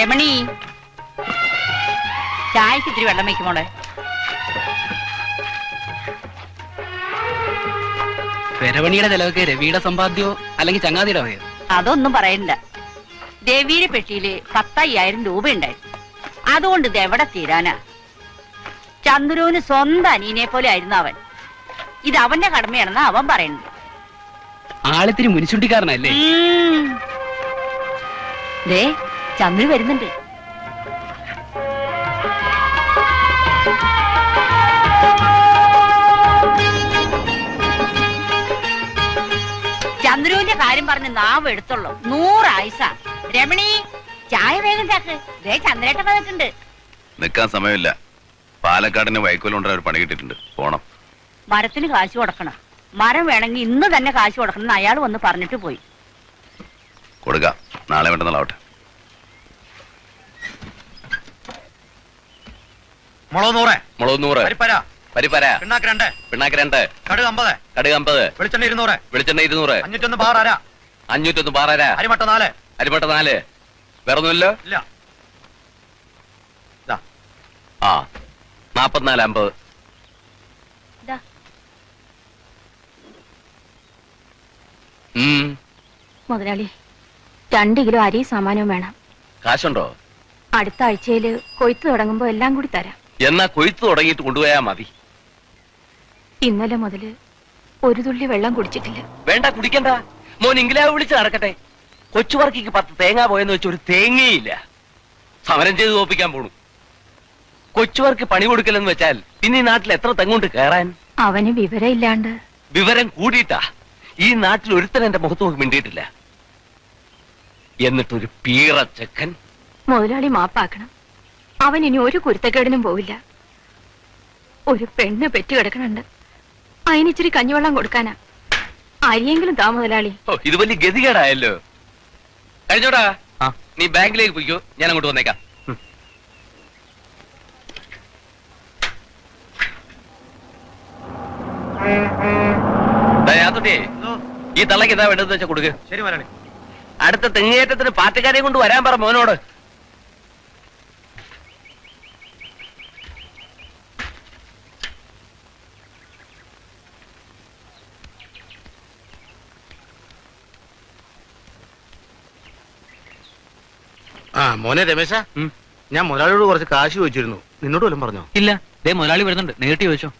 രമണി. ചായക്ക് ഇത്തിരി വെള്ളം വയ്ക്കും മോളെ. പെരവണിയുടെ ചെലവൊക്കെ രവിയുടെ സമ്പാദ്യോ അല്ലെങ്കിൽ ചങ്ങാതിയുടെ വകയോ? അതൊന്നും പറയണ്ട. രവിയുടെ പെട്ടിയിൽ പത്തയ്യായിരം രൂപ ഉണ്ടായിരുന്നു അതുകൊണ്ട് ഇത് എവിടെ തീരാനാ? ചന്ദ്രുവിന് സ്വന്തം അനീനെ പോലെ ആയിരുന്നു അവൻ. ഇത് അവന്റെ കടമയാണെന്ന് അവൻ പറയുന്നു ആളിത്തിരി മുനിച്ചുണ്ടിക്കാരനല്ലേ? ദേ ചന്ദ്രു വരുന്നുണ്ട്. ചന്ദ്രുവിന്റെ കാര്യം പറഞ്ഞ് നാവ് എടുത്തുള്ളൂ. നൂറായുസ. രമണി ചായ വേഗം ചാക്ക്. ദേ ചന്ദ്രേട്ട വന്നിട്ടുണ്ട്. നിൽക്കാൻ സമയമില്ല. പാലക്കാടിന് വൈക്കോലുണ്ടായ ഒരു പണി കിട്ടിയിട്ടുണ്ട്. പോണം. മരത്തിന് കാശ് കൊടുക്കണം. മരം വേണമെങ്കിൽ ഇന്ന് തന്നെ കാശ് കൊടുക്കണം എന്ന് അയാൾ വന്ന് പറഞ്ഞിട്ട് പോയി. കൊടുക്കാം. നാളെ വേണ്ടെന്നാളാവട്ടെ മുളക് നൂറ്. മുളക് നൂറ്. പരിപ്പര പരിപ്പര പിണ്ണാക്ക് രണ്ട്. പിണ്ണാക്ക് രണ്ട്. കടുക് അമ്പത്. കടുക് അമ്പത്. വെളിച്ചെണ്ണ ഇരുന്നൂറ്. വെളിച്ചെണ്ണ ഇരുന്നൂറ്. അഞ്ഞൂറ്റൊന്ന് ബാർ അര. അഞ്ഞൂറ്റൊന്ന് പാറര അരിമട്ട നാല്. അരിമട്ട നാല്. വേറെ ഒന്നുമില്ലോ ഇല്ല ആ. നാപ്പത്തിനാല് അമ്പത്. മുതലാളി രണ്ട് കിലോ അരി സാമാനവും വേണം. കാശുണ്ടോ? അടുത്ത ആഴ്ചയിൽ കൊയ്ത്ത് തുടങ്ങുമ്പോ എല്ലാം കൂടി തരാം. എന്നാ കൊയ്ത്ത് തുടങ്ങിയിട്ട് കൊണ്ടുപോയാ മതി. ഇന്നലെ മുതൽ ഒരു തുള്ളി വെള്ളം കുടിച്ചിട്ടില്ല. വേണ്ട കുടിക്കണ്ട. മോൻ ഇംഗ്ലാവ് വിളിച്ച് നടക്കട്ടെ. കൊച്ചുവർക്കിക്ക് പത്ത് തേങ്ങ പോയെന്ന് വെച്ച് ഒരു തേങ്ങയില്ല. സമരം ചെയ്ത് തോപ്പിക്കാൻ പോണു. കൊച്ചുവർക്ക് പണി കൊടുക്കലെന്ന് വെച്ചാൽ പിന്നെ ഈ നാട്ടിൽ എത്ര തെങ്ങുണ്ട് കയറാൻ? അവന് വിവരമില്ലാണ്ട്. വിവരം കൂടിയിട്ടാ. ഈ നാട്ടിൽ ഒരുത്തൻ എന്റെ മുഖത്ത് നോക്കി മിണ്ടിയിട്ടില്ല. എന്നിട്ടൊരു പീറ ചെക്കൻ മുതലാളി മാപ്പാക്കണം. അവൻ ഇനി ഒരു കുരുത്തക്കേടിനും പോവില്ല. ഒരു പെണ്ണ് പെറ്റു കിടക്കണുണ്ട് അതിനിച്ചിരി കഞ്ഞിവെള്ളം കൊടുക്കാനാ. ആരെയെങ്കിലും താ മുതലാളി. ഓ, ഇത് വലിയ ഗതികേടായല്ലോ. കഴിഞ്ഞോടാ? നീ ബാങ്കിലേക്ക് പോയിക്കോ ഞാൻ അങ്ങോട്ട് വന്നേക്കാം ഈ തള്ളക്ക് ഇതാ വേണ്ടതെന്ന് വെച്ചാൽ കൊടുക്കുക ശരി മലയാളി അടുത്ത തെങ്ങേറ്റത്തിന് പാർട്ടിക്കാരെ കൊണ്ട് വരാൻ പറ മോനോട്. ആ മോനെ രമേശ. ഞാൻ മുതലാളിയോട് കുറച്ച് കാശ് ചോദിച്ചിരുന്നു. നിന്നോട് വല്ലതും പറഞ്ഞോ? ഇല്ല. ദേ മുതലാളി വരുന്നുണ്ട്. നേരിട്ട് ചോദിച്ചോ.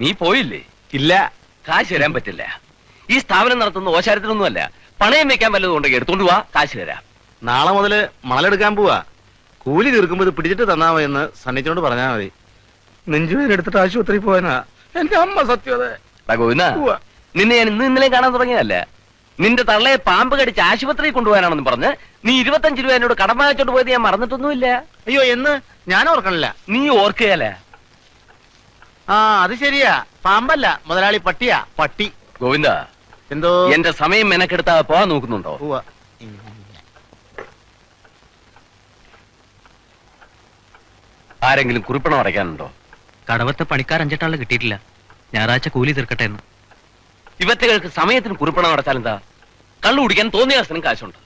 നീ പോയില്ലേ? ഇല്ല. കാശ് തരാൻ പറ്റില്ല. ഈ സ്ഥാപനം നടത്തുന്ന ഓശാരത്തിനൊന്നുമല്ല. പണയം വെക്കാൻ വല്ലതും ഉണ്ടെങ്കിൽ എടുത്തോണ്ട് പോവാ കാശ് തരാം. നാളെ മുതൽ മണലെടുക്കാൻ പോവാ. കൂലി തീർക്കുമ്പോൾ ഇത് പിടിച്ചിട്ട് തന്നാ മതി എന്ന് സണ്ണിച്ചോട് പറഞ്ഞാ മതി. നെഞ്ചുവേദന എടുത്തിട്ട് ആശുപത്രി പോവാനാ എന്റെ അമ്മ സത്യത ഗോവിന്ദ, നിന്നെ ഞാൻ ഇന്ന് ഇന്നലെ കാണാൻ തുടങ്ങിയതല്ല? നിന്റെ തള്ളയെ പാമ്പ് കടിച്ച് ആശുപത്രിയിൽ കൊണ്ടുപോകാനാണെന്ന് പറഞ്ഞ് നീ ഇരുപത്തഞ്ച് രൂപ എന്നോട് കടം വാങ്ങിച്ചോണ്ട് പോയത് ഞാൻ മറന്നിട്ടൊന്നുമില്ല. അയ്യോ എന്ന് ഞാൻ ഓർക്കണില്ല. നീ ഓർക്കുകയല്ലേ? ആ അത് ശരിയാ. പാമ്പല്ല മുതലാളി പട്ടിയാ. പട്ടി. ഗോവിന്ദ എന്തോ? എന്റെ സമയം മെനക്കെടുത്താ പോവാൻ നോക്കുന്നുണ്ടോ? ആരെങ്കിലും കുറിപ്പണം അടയ്ക്കാനുണ്ടോ? കടവത്തെ പണിക്കാർ അഞ്ചെട്ടാളെ കിട്ടിയിട്ടില്ല. ഞായറാഴ്ച കൂലി തീർക്കട്ടെ എന്ന്. ഇവറ്റകൾക്ക് സമയത്തിന് കുറിപ്പണം അടച്ചാൽ എന്താ? കള്ളു കുടിക്കാൻ തോന്നിയ അവസരം കാശുണ്ട്.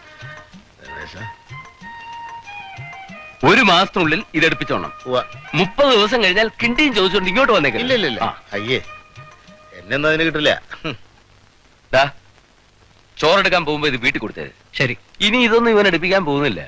ഒരു മാസത്തിനുള്ളിൽ ഇതെടുപ്പിച്ചോണം. എടുപ്പിച്ചോണം മുപ്പത് ദിവസം കഴിഞ്ഞാൽ കിണ്ടിയും ചോദിച്ചോണ്ട് ഇങ്ങോട്ട് വന്നേക്കില്ല ഇല്ല ഇല്ല ഇല്ല. അയ്യേ എന്നെ അതിന് കിട്ടില്ല. ചോറെടുക്കാൻ പോകുമ്പോ ഇത് വീട്ടിൽ കൊടുത്തത് ശരി. ഇനി ഇതൊന്നും ഇവൻ എടുപ്പിക്കാൻ പോകുന്നില്ല.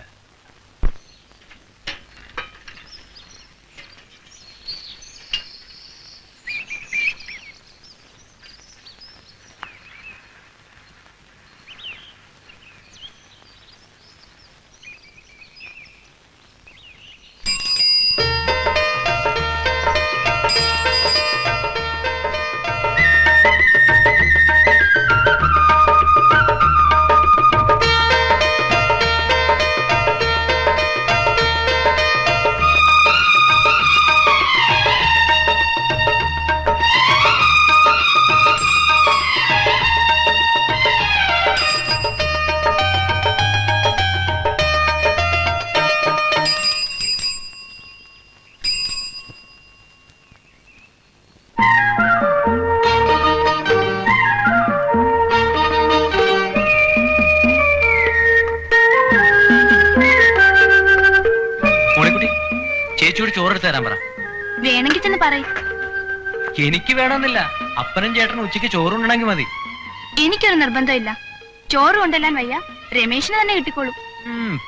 ചേച്ചിയോട് തരാൻ പറ. വേണമെങ്കിൽ ചെന്ന് പറയും. എനിക്ക് വേണമെന്നില്ല. അപ്പനും ചേട്ടനും ഉച്ചയ്ക്ക് ചോറുണ്ടെങ്കിൽ മതി. എനിക്കൊരു നിർബന്ധമില്ല. ചോറ് കൊണ്ടെല്ലാൻ വയ്യ. രമേശിന് തന്നെ കിട്ടിക്കോളും.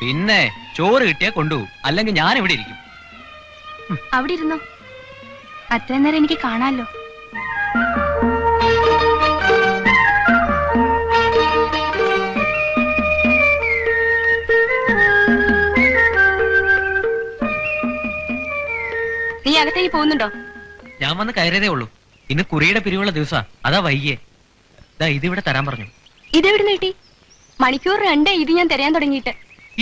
പിന്നെ ചോറ് കിട്ടിയാ കൊണ്ടുപോകും. അല്ലെങ്കിൽ ഞാൻ ഇവിടെ ഇരിക്കും. അവിടെ ഇരുന്നോ. അത്രയും നേരം എനിക്ക് കാണാമല്ലോ അകത്തേക്ക് പോകുന്നുണ്ടോ? ഞാൻ വന്ന് കയറിയതേ ഉള്ളൂ. ഇന്ന് കുറിയുടെ പിരിവുള്ള ദിവസാ. അതാ വൈകിയേ. ദാ ഇതിവിടെ തരാൻ പറഞ്ഞു. ഇതെവിടെ നീട്ടി മണിക്കൂർ രണ്ടേ ഇത് ഞാൻ തരാൻ തുടങ്ങിയിട്ട്.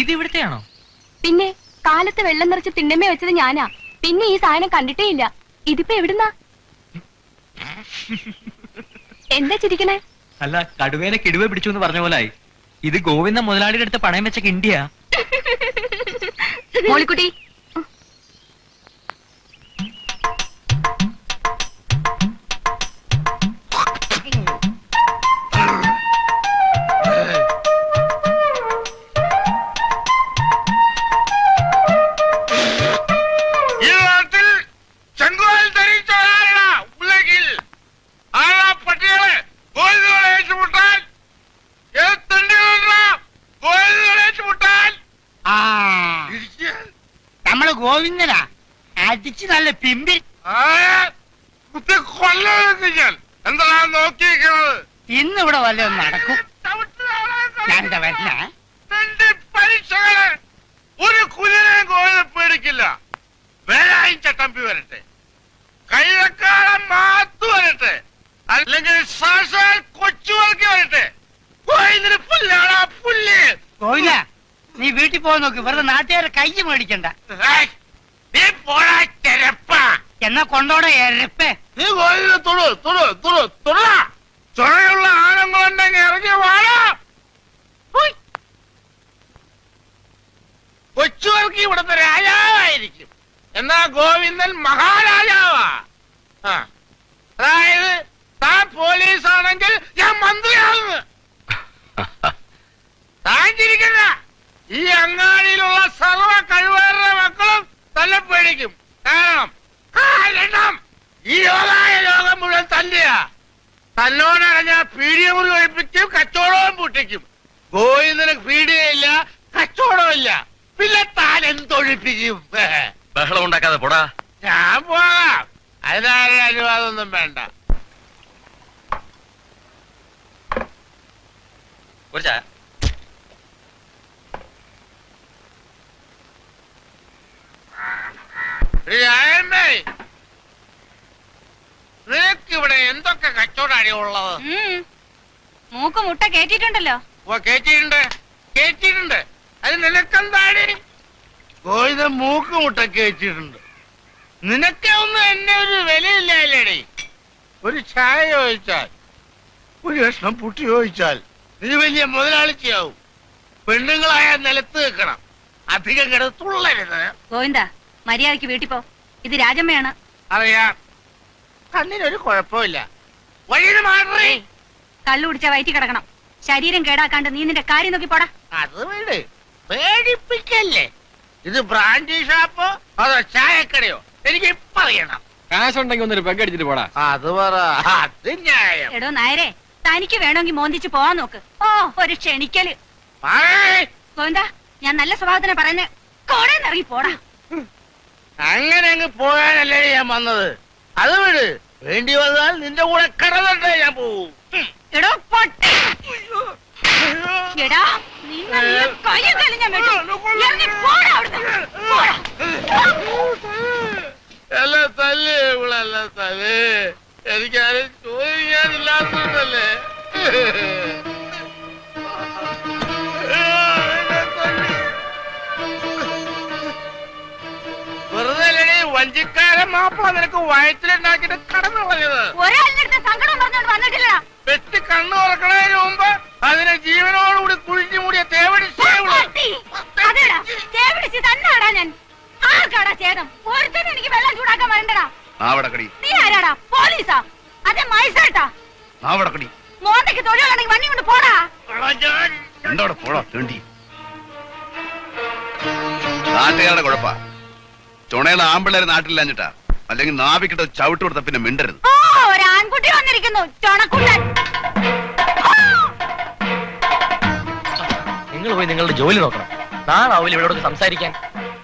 ഇത് ഇവിടുത്തെയാണോ പിന്നെ കാലത്ത് വെള്ളം നിറച്ച് തിണ്ണമേ വെച്ചത് ഞാനാ. പിന്നെ ഈ സാധനം കണ്ടിട്ടേ ഇല്ല. ഇതിപ്പോ എവിടുന്നാ? എന്താ ചിരിക്കണേ? അല്ല കടുവേനെ കിടുവ പിടിച്ചു എന്ന് പറഞ്ഞ പോലായി. ഇത് ഗോവിന്ദ മുതലാളിയുടെ അടുത്ത് പണയം വെച്ച കിണ്ടിയാ. മോളിക്കുട്ടി പിമ്പി കുത്തി കൊല്ലൊക്കെ ഞാൻ. എന്താ നോക്കിയിരിക്കുന്നത് ഇന്ന് ഇവിടെ വല്ലതും നടക്കും. ഞാനിതാ വരണ നിന്റെ ഒരു കുലിനെയും കോയിലെ പേടിക്കില്ല. വേലായും ചട്ടമ്പി വരട്ടെ. കൈതക്കാലം മാത്തു വരട്ടെ. അല്ലെങ്കിൽ സാക്ഷാൽ കൊച്ചുവർക്ക് വരട്ടെ. കോയിലിന് പുല്ലാടാ പുല്ല്. കോയില നീ വീട്ടിൽ പോകാൻ നോക്ക്. വെറുതെ നാട്ടുകാരെ കൈ മേടിക്കണ്ട ഏയ്, നീ പോടാ ചെരപ്പ എന്നാ കൊണ്ടോടെ എരപ്പേ നീ കോയിലിന് തൊടു തൊടു തൊടു തൊട. ചുഴയുള്ള ആണുങ്ങളുണ്ടെങ്കിൽ ഇറങ്ങി വാഴ കൊച്ചുകൾക്ക് ഇവിടുത്തെ രാജാവായിരിക്കും. എന്നാ ഗോവിന്ദൻ മഹാരാജാവാ. അതായത് താൻ പോലീസ് ആണെങ്കിൽ ഞാൻ മന്ത്രിയാകുന്നു. താൻ ചിരിക്കണ്ട. ഈ അങ്ങാടിയിലുള്ള സർവ കഴിവേറുടെ മക്കളും പേടിക്കും. കാരണം കാരണം ഈ ലോകായ ലോകം മുഴുവൻ തന്നെയാ. തന്നോടറിഞ്ഞ പീഡിയമുറി ഒഴിപ്പിക്കും കച്ചവടവും പൂട്ടിക്കും. ഗോവിന്ദന് പീഡിയയില്ല കച്ചവടമില്ല പിന്നെ താൻ എന്തൊഴിപ്പിക്കും? ബഹളം ഉണ്ടാക്കാതെ പോടാ. ഞാൻ പോകാം. അതിനാരുടെ അനുവാദമൊന്നും വേണ്ട. ഒരു ചായ. രായമ്മേ നിനക്ക് ഇവിടെ എന്തൊക്കെ കച്ചവടാടി ഉള്ളത്? മൂക്ക് മുട്ട കേട്ടിട്ടുണ്ടല്ലോ ഓ കേട്ടിട്ടുണ്ട് കേറ്റിയിട്ടുണ്ട്. അത് നിനക്കെന്താടി? ഗോവിന്ദ മൂക്ക് മുട്ട കേട്ടിട്ടുണ്ട് നിനക്ക് ഒന്നും എന്നെ ഒരു വിലയില്ലേടി ഒരു ചായ ചോദിച്ചാൽ ഒരു കഷ്ണം പുട്ടി ചോദിച്ചാൽ നീ വലിയ മുതലാളിച്ചയാവും. പെണ്ണുങ്ങളായ നിലത്ത് നിൽക്കണം. അധികം കിടത്തുള്ളരുത് ഗോവിന്ദ മര്യാദയ്ക്ക് വീട്ടിൽ പോ. ഇത് രാജമ്മയാണ്. അറിയാം. കണ്ണിനൊരു കുഴപ്പമില്ല. വഴിയിൽ മാറി. കള്ളു കുടിച്ച വയറ്റി കിടക്കണം. ശരീരം കേടാക്കാണ്ട് നീ നിന്റെ കാര്യം നോക്കി പോടാ. അത് വീട്. പേടിപ്പിക്കല്ലേ? ഇത് ബ്രാൻഡി ഷാപ്പോ അതോ ചായക്കടയോ? എനിക്ക് ഇപ്പൊ അറിയണം. കാശുണ്ടെങ്കിൽ ഒന്നൊരു പെഗ് അടിച്ചിട്ട് പോടാ. അത് പറ. അത് ന്യായം. എടോ നായരെ തനിക്ക് വേണമെങ്കിൽ മോന്തിച്ച് പോവാൻ നോക്ക്. ഓ ഒരു ക്ഷണിക്കൽ. ഗോവിന്ദാ ഗോവിന്ദ ഞാൻ നല്ല സ്വഭാവത്തിനെ പറയുന്നത് കോടെ ഇറങ്ങി പോടാ. അങ്ങനെ അങ്ങ് പോകാനല്ലേ ഞാൻ വന്നത്? അത് വിട്. വേണ്ടി വന്നാൽ നിന്റെ കൂടെ കടന്നിട്ടേ ഞാൻ പോവും. എടോ പൊട്ടി. എടാ നീ പോടാ അവിടുന്ന്. പോടാ. അല്ല തല്ലേ ഇവളല്ല തല്ലേ. എനിക്കാരും ചോദിക്കാനില്ലാത്തതല്ലേ? വഞ്ചിക്കാരൻ മാപ്പിള നിനക്ക് വയറ്റിലുണ്ടാക്കിട്ട് കടന്നു കളഞ്ഞത്. ഒരാളുടെ സങ്കടം പറഞ്ഞോണ്ട് വന്നിട്ടില്ല. വെച്ച് കണ്ണു തുറക്കണതിന് മുമ്പ് അതിനെ ജീവനോടുകൂടി കുഴിഞ്ഞു മൂടിയ തേവടി പൊട്ടി. അതെടാ തേവിടിച്ച് തന്നാടാ ഞാൻ. ആർക്കാടാ ചേതം ഒരുത്തനും എനിക്ക് വെള്ളം ചൂടാക്കാൻ വരണ്ടടാ. നാവടക്കടി നീ ആരാടാ? പോലീസാ? അതെ മൈസേട്ടാ നാവടക്കടി ചുണയുള്ള ആമ്പിള്ളേരെ നാട്ടിലില്ലാഞ്ഞിട്ടാ അല്ലെങ്കിൽ നാവിക്കിട്ട് ചവിട്ട് കൊടുത്ത പിന്നെ മിണ്ടരുത്. ഓ ഒരു ആൺകുട്ടി വന്നിരിക്കുന്നു. നിങ്ങൾ പോയി നിങ്ങളുടെ ജോലി നോക്കണം. നാളാവില്ല ഇവരോട് സംസാരിക്കാൻ.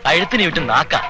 കഴുത്തിന് വിട്ട് നാക്കാം.